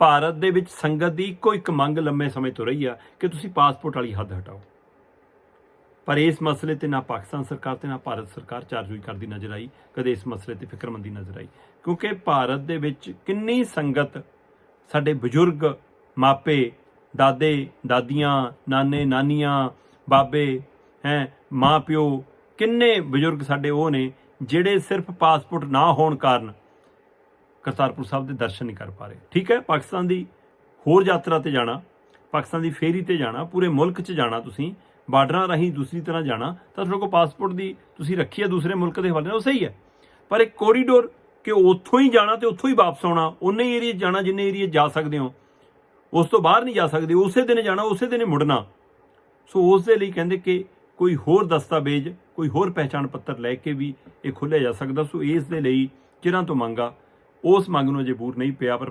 ਭਾਰਤ ਦੇ ਵਿੱਚ ਸੰਗਤ ਦੀ ਇੱਕੋ ਇੱਕ ਮੰਗ ਲੰਮੇ ਸਮੇਂ ਤੋਂ ਰਹੀ ਆ ਕਿ ਤੁਸੀਂ ਪਾਸਪੋਰਟ ਵਾਲੀ ਹੱਦ ਹਟਾਓ। ਪਰ ਇਸ ਮਸਲੇ ਤੇ ਨਾ ਪਾਕਿਸਤਾਨ ਸਰਕਾਰ ਤੇ ਨਾ ਭਾਰਤ ਸਰਕਾਰ ਚਾਰਜੂਈ ਕਰਦੀ ਨਜ਼ਰ ਆਈ, ਕਦੇ ਇਸ ਮਸਲੇ ਤੇ ਫਿਕਰਮੰਦੀ ਨਜ਼ਰ ਆਈ। ਕਿਉਂਕਿ ਭਾਰਤ ਦੇ ਵਿੱਚ ਕਿੰਨੀ ਸੰਗਤ ਸਾਡੇ ਬਜ਼ੁਰਗ, ਮਾਪੇ, ਦਾਦੇ, ਦਾਦੀਆਂ, ਨਾਨੇ, ਨਾਨੀਆਂ, ਬਾਬੇ, ਹੈ ਮਾਂ ਪਿਓ ਕਿੰਨੇ ਬਜ਼ੁਰਗ ਸਾਡੇ ਉਹ ਨੇ ਜਿਹੜੇ ਸਿਰਫ ਪਾਸਪੋਰਟ ਨਾ ਹੋਣ ਕਾਰਨ ਕਰਤਾਰਪੁਰ ਸਾਹਿਬ ਦੇ ਦਰਸ਼ਨ ਨਹੀਂ ਕਰ ਪਾ ਰਹੇ। ਠੀਕ ਹੈ, ਪਾਕਿਸਤਾਨ ਦੀ ਹੋਰ ਯਾਤਰਾ ਤੇ ਜਾਣਾ, ਪਾਕਿਸਤਾਨ ਦੀ ਫੇਰੀ ਤੇ ਜਾਣਾ, ਪੂਰੇ ਮੁਲਕ 'ਚ ਜਾਣਾ ਤੁਸੀਂ, ਬਾਰਡਰਾਂ ਰਾਹੀਂ ਦੂਸਰੀ ਤਰ੍ਹਾਂ ਜਾਣਾ, ਤਾਂ ਤੁਹਾਡੇ ਕੋਲ ਪਾਸਪੋਰਟ ਦੀ ਤੁਸੀਂ ਰੱਖੀ ਹੈ, ਦੂਸਰੇ ਮੁਲਕ ਦੇ ਹਵਾਲੇ ਨਾਲ ਉਹ ਸਹੀ ਹੈ। ਪਰ ਇੱਕ ਕੋਰੀਡੋਰ ਕਿ ਉੱਥੋਂ ਹੀ ਜਾਣਾ ਤੇ ਉੱਥੋਂ ਹੀ ਵਾਪਸ ਆਉਣਾ ਉਨੇ ਏਰੀਆ ਜਾਣਾ, ਜਿੰਨੇ ਏਰੀਆ ਜਾ ਸਕਦੇ ਹੋ, ਉਸ ਤੋਂ ਬਾਹਰ ਨਹੀਂ ਜਾ ਸਕਦੇ, ਉਸੇ ਦਿਨ ਜਾਣਾ, ਉਸੇ ਦਿਨ ਮੁੜਨਾ। ਸੋ ਉਸ ਦੇ ਲਈ ਕਹਿੰਦੇ ਕਿ ਕੋਈ ਹੋਰ ਦਸਤਾਵੇਜ਼, ਕੋਈ ਹੋਰ ਪਹਿਚਾਣ ਪੱਤਰ ਲੈ ਕੇ ਵੀ ਇਹ ਖੋਲ੍ਹਿਆ ਜਾ ਸਕਦਾ, ਸੋ ਇਸ ਦੇ ਲਈ ਚਿਰਾਂ ਤੋਂ ਮੰਗਾ ਉਸ ਮੰਗ ਨੂੰ ਅਜੇ ਬੂਰ ਨਹੀਂ ਪਿਆ ਪਰ